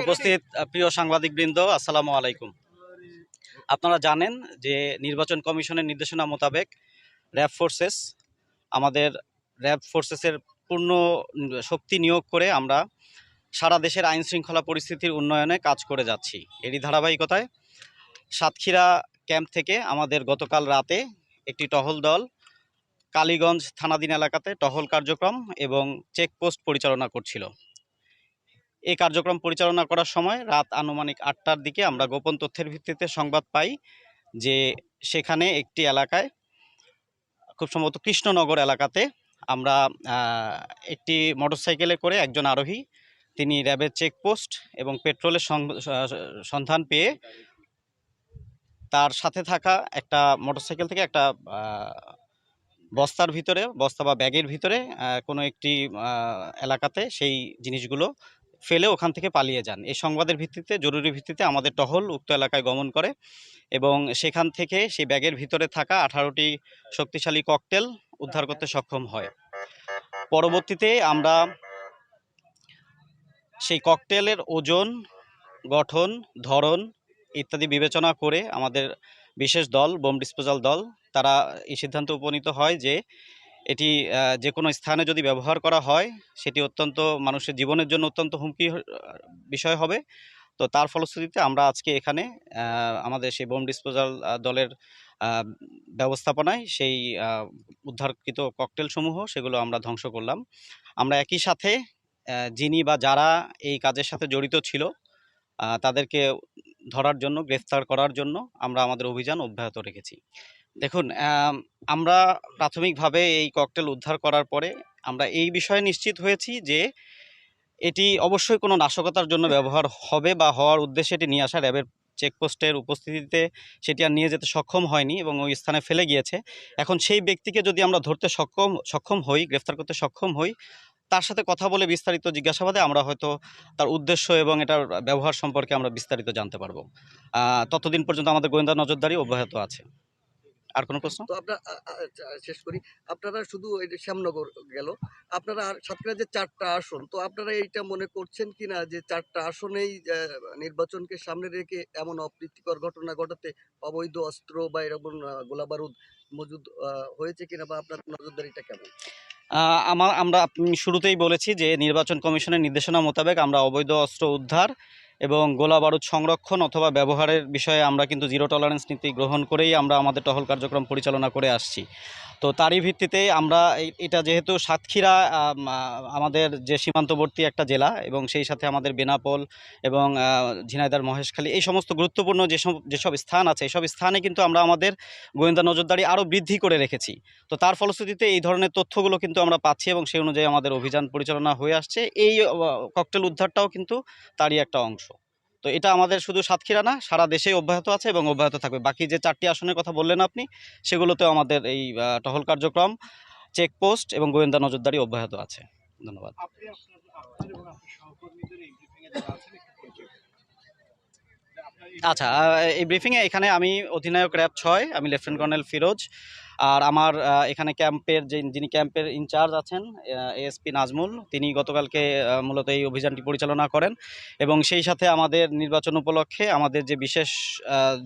উপস্থিত প্রিয় সাংবাদিকবৃন্দ আসসালামু আলাইকুম। আপনারা জানেন যে নির্বাচন কমিশনের নির্দেশনা মোতাবেক র্যাব ফোর্সেস আমাদের র্যাব ফোর্সেসের পূর্ণ শক্তি নিয়োগ করে আমরা সারা দেশের আইন শৃঙ্খলা পরিস্থিতির উন্নয়নে কাজ করে যাচ্ছি। এরই ধারাবাহিকতায় সাতক্ষীরা ক্যাম্প থেকে আমাদের গতকাল রাতে একটি টহল দল কালীগঞ্জ থানাধীন এলাকাতে টহল কার্যক্রম এবং চেকপোস্ট পরিচালনা করছিল। এই কার্যক্রম পরিচালনা করার সময় রাত আনুমানিক আটটার দিকে আমরা গোপন তথ্যের ভিত্তিতে সংবাদ পাই যে সেখানে একটি এলাকায়, খুব সম্ভবত কৃষ্ণনগর এলাকাতে আমরা একটি মোটরসাইকেলে করে একজন আরোহী, তিনি র্যাবের চেকপোস্ট এবং পেট্রোলের সন্ধান পেয়ে তার সাথে থাকা একটা মোটরসাইকেল থেকে একটা বস্তার ভিতরে, বস্তা বা ব্যাগের ভিতরে কোনো একটি এলাকাতে সেই জিনিসগুলো ফেলে ওখান থেকে পালিয়ে যান। এই সংবাদের ভিত্তিতে, জরুরি ভিত্তিতে আমাদের টহল উক্ত এলাকায় গমন করে এবং সেখান থেকে সেই ব্যাগের ভিতরে থাকা আঠারোটি শক্তিশালী ককটেল উদ্ধার করতে সক্ষম হয়। পরবর্তীতে আমরা সেই ককটেলের ওজন, গঠন, ধরন ইত্যাদি বিবেচনা করে আমাদের বিশেষ দল, বোম ডিসপোজাল দল, তারা এই সিদ্ধান্ত উপনীত হয় যে এটি যে কোনো স্থানে যদি ব্যবহার করা হয়, সেটি অত্যন্ত মানুষের জীবনের জন্য অত্যন্ত হুমকি বিষয় হবে। তো তার ফলশ্রুতিতে আমরা আজকে এখানে আমাদের সেই বোম ডিসপোজাল দলের ব্যবস্থাপনায় সেই উদ্ধারকৃত ককটেল সমূহ সেগুলো আমরা ধ্বংস করলাম। আমরা একই সাথে যিনি বা যারা এই কাজের সাথে জড়িত ছিল তাদেরকে ধরার জন্য, গ্রেফতার করার জন্য আমরা আমাদের অভিযান অব্যাহত রেখেছি। দেখুন আমরা প্রাথমিকভাবে এই ককটেল উদ্ধার করার পরে আমরা এই বিষয়ে নিশ্চিত হয়েছি যে এটি অবশ্যই কোনো নাশকতার জন্য ব্যবহার হবে বা হওয়ার উদ্দেশ্যে এটি নিয়ে আসা র্যাবের চেকপোস্টের উপস্থিতিতে সেটি আর নিয়ে যেতে সক্ষম হয়নি এবং ওই স্থানে ফেলে গিয়েছে। এখন সেই ব্যক্তিকে যদি আমরা ধরতে সক্ষম সক্ষম হই, গ্রেফতার করতে সক্ষম হই, তার সাথে কথা বলে বিস্তারিত জিজ্ঞাসাবাদে আমরা হয়তো তার উদ্দেশ্য এবং এটার ব্যবহার সম্পর্কে আমরা বিস্তারিত জানতে পারব। ততদিন পর্যন্ত আমাদের গোয়েন্দা নজরদারি অব্যাহত আছে। আর কোনো প্রশ্ন? তো আপনার আ- আ- আ- শেষ করি। আপনারা শুধু শ্যামনগর গেল। আপনারা সাতক্ষীরা যে চারটা আসন তো আপনারা এইটা মনে করছেন কিনা যে চারটা আসনেই নির্বাচনকে সামনে রেখে এমন অপ্রীতিকর ঘটনা ঘটাতে অবৈধ অস্ত্র বা এরকম গোলাবারুদ মজুদ হয়েছে কিনা বা আপনার নজরদারিটা কেমন? আমার আমরা শুরুতেই বলেছি যে নির্বাচন কমিশনের নির্দেশনা মোতাবেক আমরা অবৈধ অস্ত্র উদ্ধার এবং গোলা বারুদ সংরক্ষণ অথবা ব্যবহারের বিষয়ে আমরা কিন্তু জিরো টলারেন্স নীতি গ্রহণ করেই আমরা আমাদের টহল কার্যক্রম পরিচালনা করে আসছি। তো তারই ভিত্তিতে আমরা এটা যেহেতু সাতক্ষীরা আমাদের যে সীমান্তবর্তী একটা জেলা এবং সেই সাথে আমাদের বেনাপোল এবং ঝিনাইদার মহেশখালী এই সমস্ত গুরুত্বপূর্ণ যেসব যেসব স্থান আছে এইসব স্থানে কিন্তু আমরা আমাদের গোয়েন্দা নজরদারি আরও বৃদ্ধি করে রেখেছি। তো তার ফলশ্রুতিতে এই ধরনের তথ্যগুলো কিন্তু আমরা পাচ্ছি এবং সেই অনুযায়ী আমাদের অভিযান পরিচালনা হয়ে আসছে। এই ককটেল উদ্ধারটাও কিন্তু তারই একটা অংশ। তো এটা আমাদের শুধু সাতক্ষীরা না, সারা দেশেই অব্যাহত আছে এবং অব্যাহত থাকবে। বাকি যে চারটি আসনের কথা বললেন আপনি, সেগুলোতেও আমাদের এই টহল কার্যক্রম, চেকপোস্ট এবং গোয়েন্দা নজরদারি অব্যাহত আছে। ধন্যবাদ। আচ্ছা এই ব্রিফিংয়ে এখানে আমি অধিনায়ক র্যাব ছয়, আমি লেফটেন্যান্ট কর্নেল ফিরোজ আর আমার এখানে ক্যাম্পের যে, যিনি ক্যাম্পের ইনচার্জ আছেন এএসপি নাজমুল, তিনি গতকালকে মূলত এই অভিযানটি পরিচালনা করেন এবং সেই সাথে আমাদের নির্বাচন উপলক্ষে আমাদের যে বিশেষ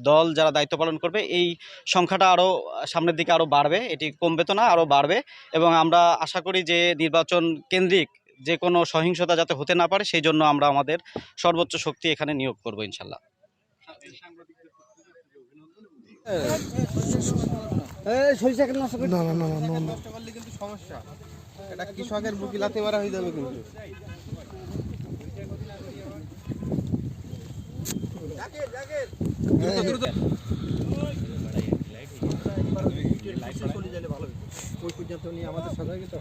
দল যারা দায়িত্ব পালন করবে, এই সংখ্যাটা আরও সামনের দিকে আরও বাড়বে, এটি কমবে তো না, আরও বাড়বে এবং আমরা আশা করি যে নির্বাচন কেন্দ্রিক যে কোনো সহিংসতা যাতে হতে না পারে, সেই জন্য আমরা আমাদের সর্বোচ্চ শক্তি এখানে নিয়োগ করব, ইনশাল্লাহ। না না না না নষ্ট করলে কিন্তু সমস্যা। এটা কৃষকের বুকি লাথি মারা হয়ে যাবে কিন্তু। আমাদের সাথে তো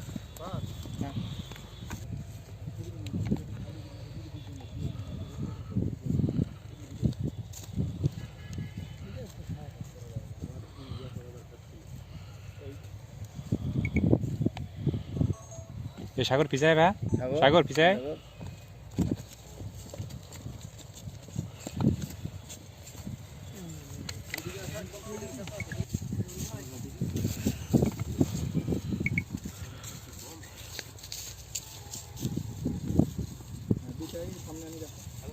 এ সাগর পিছায় ভা সাগর পিছায় সামনে আমি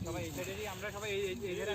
সবাই এই সাইডেরই আমরা সবাই এই এই ধারে